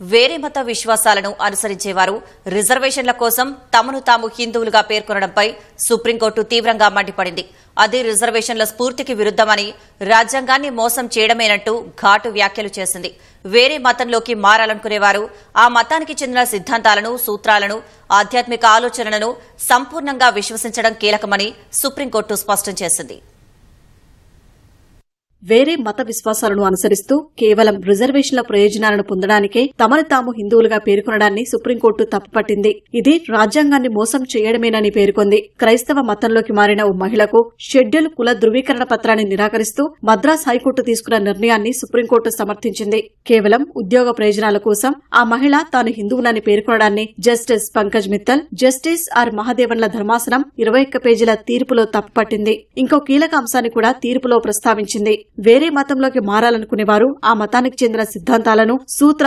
వేరే మత విశ్వాసాలను అనుసరించేవారు రిజర్వేషన్ల కోసం తమను తాము హిందువులుగా పేర్కొనడంపై సుప్రీంకోర్టు తీవ్రంగా మండిపడింది. అది రిజర్వేషన్ల స్ఫూర్తికి విరుద్దమని రాజ్యాంగాన్ని మోసం చేయడమేనంటూ ఘాటు వ్యాఖ్యలు చేసింది. వేరే మతంలోకి మారాలనుకునేవారు ఆ మతానికి చెందిన సిద్ధాంతాలను సూత్రాలను ఆధ్యాత్మిక ఆలోచనలను సంపూర్ణంగా విశ్వసించడం కీలకమని సుప్రీంకోర్టు స్పష్టం చేసింది. వేరే మత విశ్వాసాలను అనుసరిస్తూ కేవలం రిజర్వేషన్ల ప్రయోజనాలను పొందడానికే తమను తాము హిందువులుగా పేర్కొనడాన్ని సుప్రీంకోర్టు తప్పుపట్టింది. ఇది రాజ్యాంగాన్ని మోసం చేయడమేనని పేర్కొంది. క్రైస్తవ మతంలోకి మారిన ఓ మహిళకు షెడ్యూల్ కుల ధృవీకరణ పత్రాన్ని నిరాకరిస్తూ మద్రాస్ హైకోర్టు తీసుకున్న నిర్ణయాన్ని సుప్రీంకోర్టు సమర్థించింది. కేవలం ఉద్యోగ ప్రయోజనాల కోసం ఆ మహిళ తాను హిందువునని పేర్కొనడాన్ని justice Pankaj Mithal justice R మహాదేవన్ల ధర్మాసనం ఇరవై ఒక్క పేజీల తీర్పులో తప్పుపట్టింది. ఇంకో కీలక అంశాన్ని కూడా తీర్పులో ప్రస్తావించింది. వేరే మతంలోకి మారాలనుకునేవారు. ఆ మతానికి చెందిన సిద్ధాంతాలను సూత్రాలను